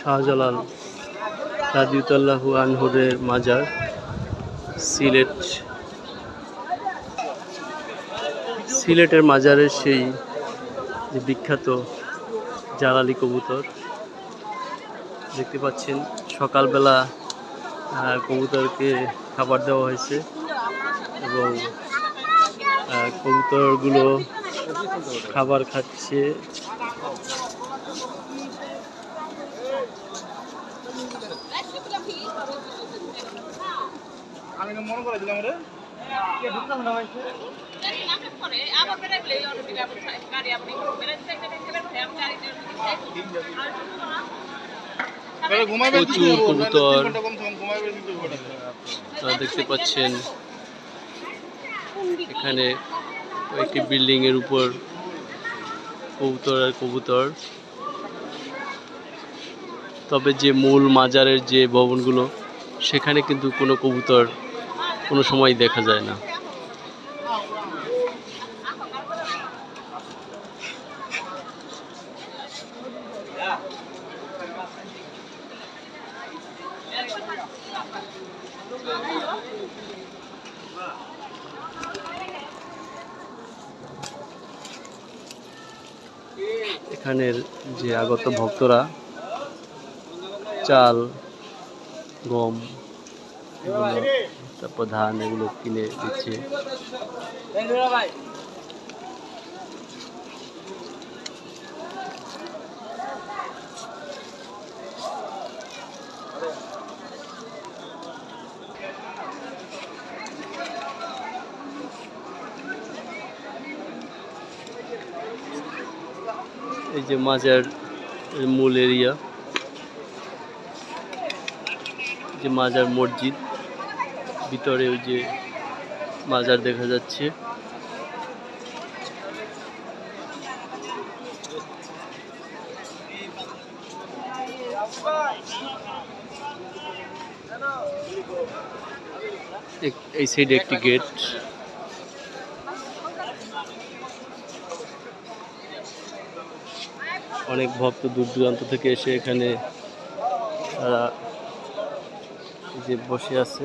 শাহজালাল রাজিউতাল্লাহ আনহুরের মাজার, সিলেট। সিলেটের মাজারের সেই যে বিখ্যাত জালালি কবুতর, দেখতে পাচ্ছেন সকালবেলা কবুতরকে খাবার দেওয়া হয়েছে। এবং কবুতরগুলো খাবার খাচ্ছে। আমি মনে করে দিলাম রে ঘুমাবে প্রচুর কবুতর। ঘুমাবে দেখতে পাচ্ছেন এখানে বিল্ডিং এর উপর কবুতর আর কবুতর। তবে যে মূল মাজারের যে ভবনগুলো, সেখানে কিন্তু কোনো কবুতর কোনো সময় দেখা যায় না। এখানের যে আগত ভক্তরা চাল গম এগুলো তারপর ধান এগুলো কিনে দিচ্ছে। এই যে মাজার মূল এরিয়া। যে মাজার মসজিদ, ভিতরে ওই যে মাজার দেখা যাচ্ছে। এই সাইডে একটি গেট অনেক ভক্ত দূর দূরান্ত থেকে এসে এখানে তারা যে বসে আছে।